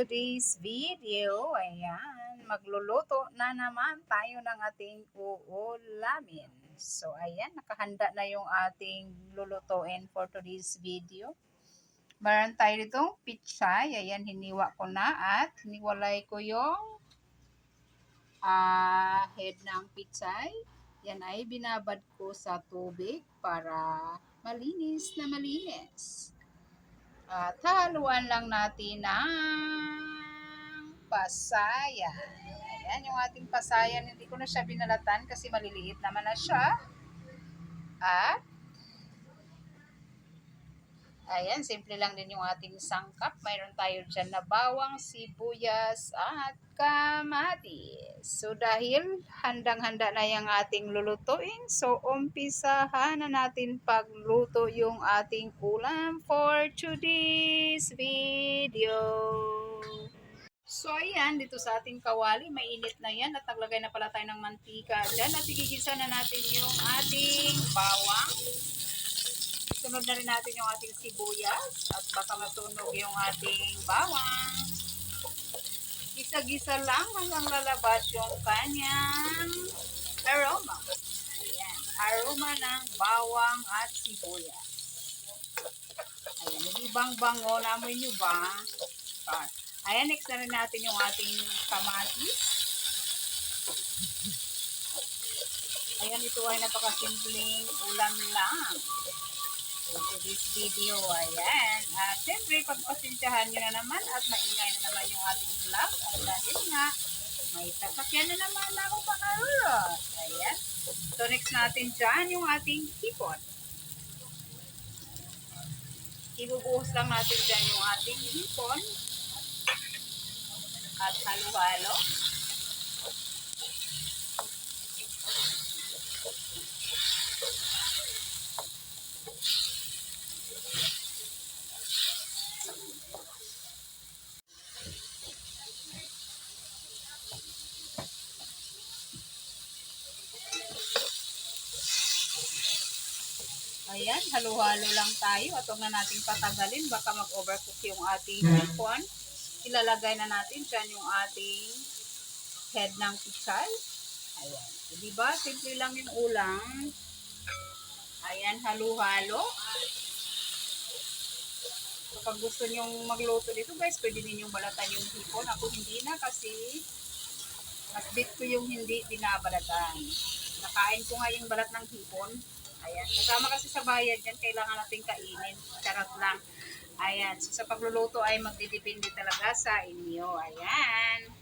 today's video. Ayan, magluluto na naman tayo ng ating uulamin. So, ayan, nakahanda na yung ating lulutuin for today's video. Meron tayo ditong pichay. Ayan, hiniwa ko na at hiniwalay ko yung ah, head ng pichay. Yan ay binabad ko sa tubig para malinis na malinis. At haluan lang natin ng pasayan. Ayan yung ating pasayan. Hindi ko na siya binalatan kasi maliliit naman na siya. At Ayan, simple lang din yung ating sangkap. Mayroon tayo dyan na bawang, sibuyas, at kamatis. So, dahil handang-handa na yung ating lulutuin, so umpisahan na natin pagluto yung ating ulam for today's video. So, ayan, dito sa ating kawali, mainit na yan at naglagay na pala tayo ng mantika dyan at igigisa na natin yung ating bawang. Sunod na rin natin yung ating sibuyas at baka matunog yung ating bawang. Gisa-gisa lang hanggang lalabas yung kanyang aroma. Ayan, aroma ng bawang at sibuyas. Ayan, hindi bang bango, namoy nyo ba? Ayan, next na rin natin yung ating kamatis. Ayan, ito ay napakasimpleng ulam lang. So, to this video, ayan. At syempre, pagpasensyahan nyo na naman at maingay na naman yung ating vlog. At dahil nga, may sasakyan na naman ako pakarurot. Ayan. So, next natin dyan yung ating hipon. Ibubuhos lang natin dyan yung ating hipon. At halo-halo. Ayan, halo-halo lang tayo at huwag na natin patagalin. Baka mag-overcook yung ating hipon. Ilalagay na natin dyan yung ating head ng pichay. Ayan. So, diba? Simple lang yung ulam. Ayan, halo-halo. Kapag gusto nyong magluto dito guys, pwede ninyong balatan yung hipon. Ako hindi na kasi mas bit ko yung hindi binabalatan. Nakain ko nga yung balat ng hipon. Ayan. Kasama kasi sa bayad yan, kailangan natin kainin. Charot lang. Ayan. So, sa pagluluto ay magdidepende talaga sa inyo. Ayan.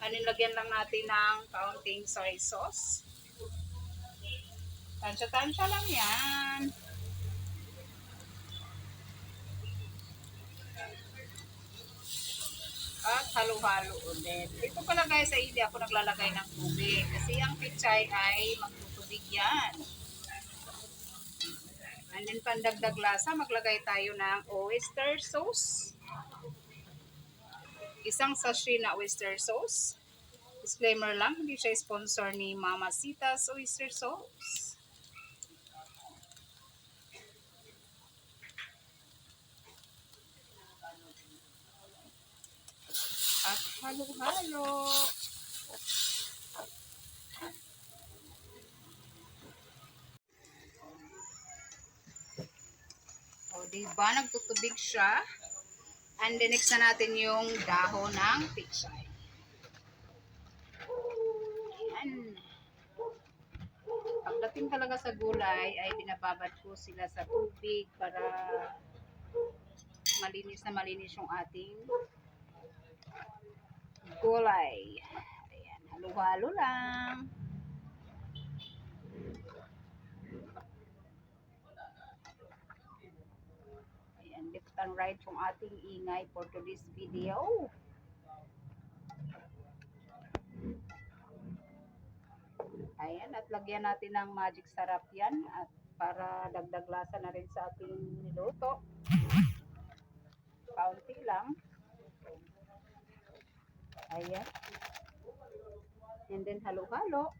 Anilagyan lang natin ng kaunting soy sauce. Tansya-tansya lang yan. At halo-halo ulit. Ito pala guys, ay hindi ako naglalagay ng tubig. Kasi ang pichay ay magtutubig yan. And then pandagdag lasa, maglagay tayo ng oyster sauce. Isang sachet na oyster sauce. Disclaimer lang, hindi siya sponsor ni Mama Sita's Oyster Sauce. At halo-halo. O, diba? Nagtutubig siya. And then, next na natin yung dahon ng pichay. Ayan. Pagdating talaga sa gulay, ay binababad ko sila sa tubig para malinis na malinis yung ating gulay. Ayan, halo-halo lang. Ayan, left and right yung ating ingay for today's video. Ayan, at lagyan natin ng magic sarap yan at para dagdag lasa na rin sa ating niluto. Kaunti lang. Ayan. And then halo-halo.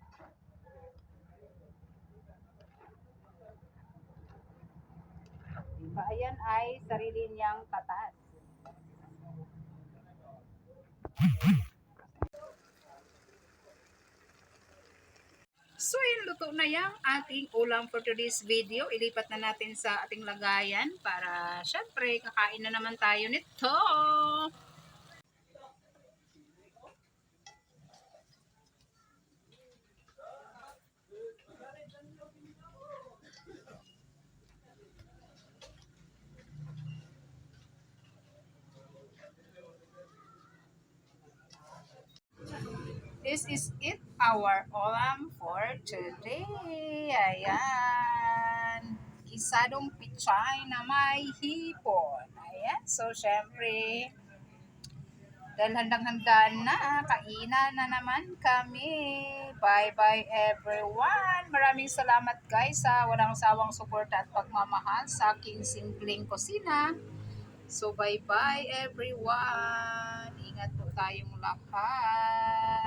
Diba? Kabayan ay sarili niyang tatas. So yun, luto na yung ating ulam for today's video. Ilipat na natin sa ating lagayan para syempre kakain na naman tayo nito. This is it, our ulam for today. Ayan. Gisadong pichay na may hipon. Ayan. So, syempre, dahil handang-handaan na, kainan na naman kami. Bye-bye everyone. Maraming salamat guys sa walang sawang suporta at pagmamahal sa aking simpleng kusina. So, bye-bye everyone. Ingat po tayong lahat.